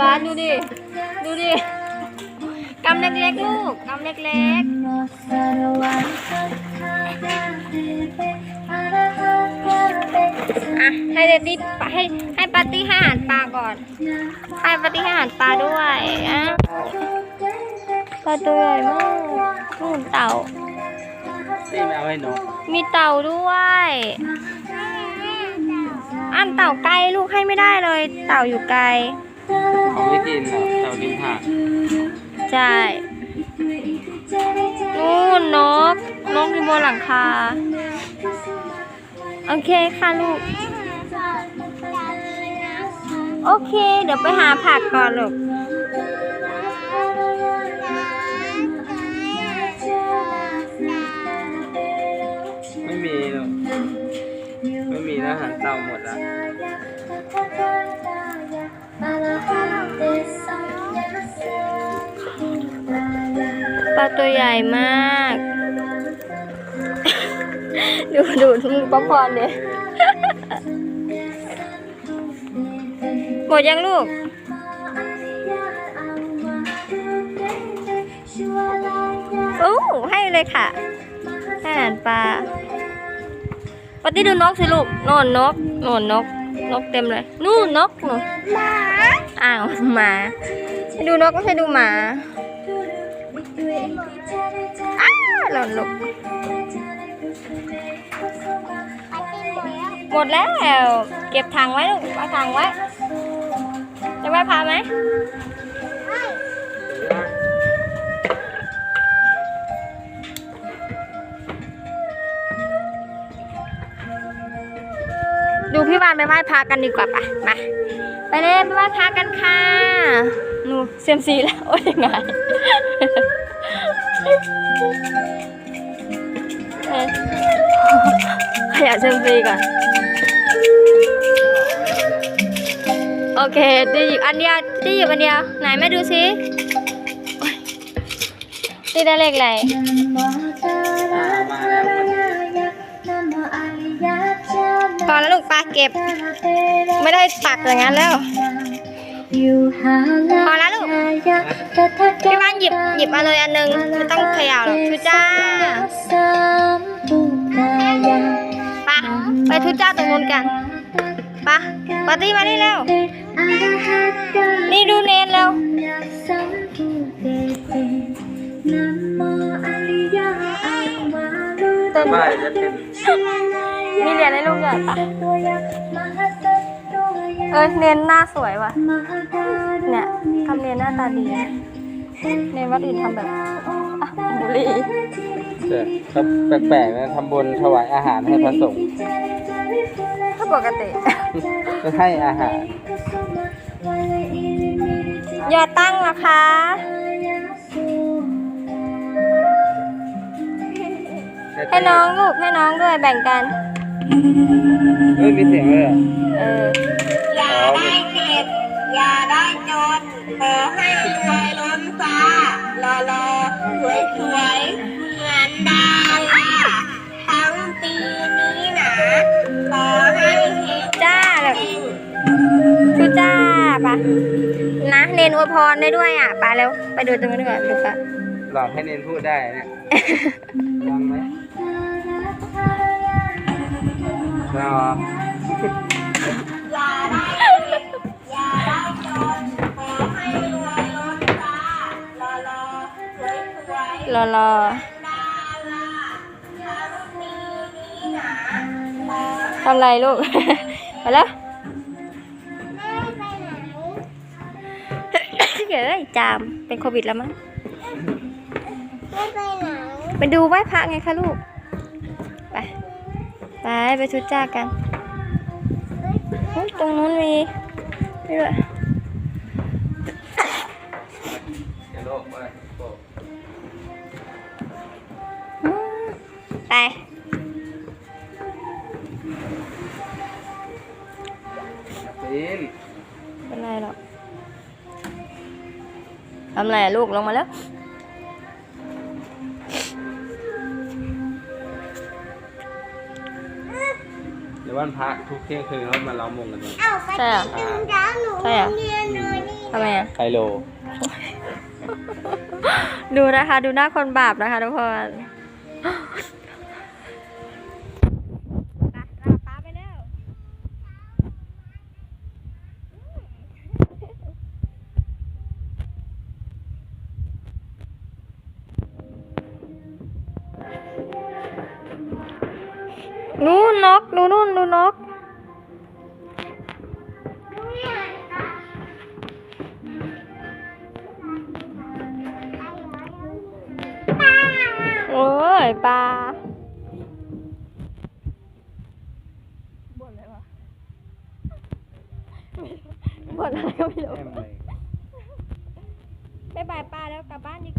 บาสดูดิ ดูดิกำเล็กๆลูกกำเล็กๆอะให้เดดดี้ให้ให้ปาร์ตี้ให้อาหารปลาก่อน ให้ปาร์ตี้ให้อาหารปลาด้วยอะปลาตัวใหญ่มากนู่นเต่า นี่ไม่เอาให้นกมีเต่าด้วยอันเต่าไกลลูกให้ไม่ได้เลย เต่าอยู่ไกล เขาไม่กินหรอกเรากินผักใช่นู่นนก นกอยู่บนหลังคา โอเคค่ะลูก โอเค เดี๋ยวไปหาผักก่อนลูกไม่มีหรอกไม่มีแล้วอาหารเต่าหมดแล้ว ปลาตัวใหญ่มาก ดูดูทุกป๊อปคอนเนี่ยหมดยังลูก โอ้ให้เลยค่ะอาหารปลาปฏิดูนกสิลูกน่นนกน่นนก นกเต็มเลย นู่นนกนู่นหมา อ้าวหมาให้ดูนกก็ให้ดูหมาอ้าหล่นลูกหมดแล้ว เก็บถังไว้ลูกไว้ถังไว้ จะไหว้พาไหมดูพี่วานไปไหว้พระกันดีกว่าปะมา ไปเลยไปไหว้พระกันค่ะหนูเซียมซีแล้วโอ้ยยังไงเอ๊ะขยับเซียมซีก่อน โอเคดีหยิบอันเดียวดีหยิบอันเดียว ไหนแม่ดูสิโอ๊ยดีได้เลขอะไร พอแล้วลูกปลาเก็บ ไม่ได้ตักอย่างนั้นแล้ว พอแล้วลูกพี่บ้านหยิบหยิบมาเลยอันหนึงไม่ต้องเขย่าหรอกทุจ้าไปะไปทุจ้าตรงนู้นกันไปะปาร์ตี้มานี่เร็วนี่ดูเนนเร็วต้นไม่จะเป็น มีเหรียญให้ลูกด้วยปะเอ้ยเนนหน้าสวยว่ะ เนี่ยทำเนนหน้าตาดี เนนวัดอื่นทำแบบอะบุหรีแต่เขาแปลกๆนะทำบุญถวายอาหารให้พระสงฆ์ถ้าปกติไม่ให้อาหาร อย่าตั้งนะคะให้น้องลูกให้น้องด้วยแบ่งกัน เฮ้ยมีเสียงเลยเหรอเออ อย่าได้เจ็บอย่าได้จน ขอให้รวยล้นฟ้ารอรอสวยสวยๆเหมือนดาราทั้งปีนี้นะขอให้เฮงจ้าแบบ ชูจ้าปะนะเนนอวยพรได้ด้วยอะไปเร็วไปดูตรงนู้นดีกว่าดูค่ะหลอกให้เนนพูดได้เนี่ยลองไหม รวยล้นฟ้ารอรอสวยสวยๆรอรอดาราทั้งปีนี้นะขอให้ทำไรลูก ไปแล้วแม่ไปไหนเอ้ยจาม เป็นโควิดแล้วมั้งแม่ไปไหนไปดูไหว้พระไงคะลูก ไป ไปไปชุดจ้ากันอุ๊ยตรงนู้นมีนี่ด้วยเดี๋ยวโลกว่าโลกอืมไปปีนเป็นไรหรอกทำไรอะลูกลงมาแล้ว ววันพระทุกเที่ยงคืนเขามาล้อมวงกันตรงนี้เอ้าไปใช่เหรอ กินร้านหนูใช่เหรอเรียนเลยนี่ทำไมอะ ไคโลดูนะคะ ดูหน้าคนบาปนะคะทุกคน นู่นนกดูนู่นดูนกโอ้ยปลาบ่นอะไรวะบ่นอะไรก็ไม่รู้แอมเลยบ๊ายบายปลาแล้วกลับบ้านดี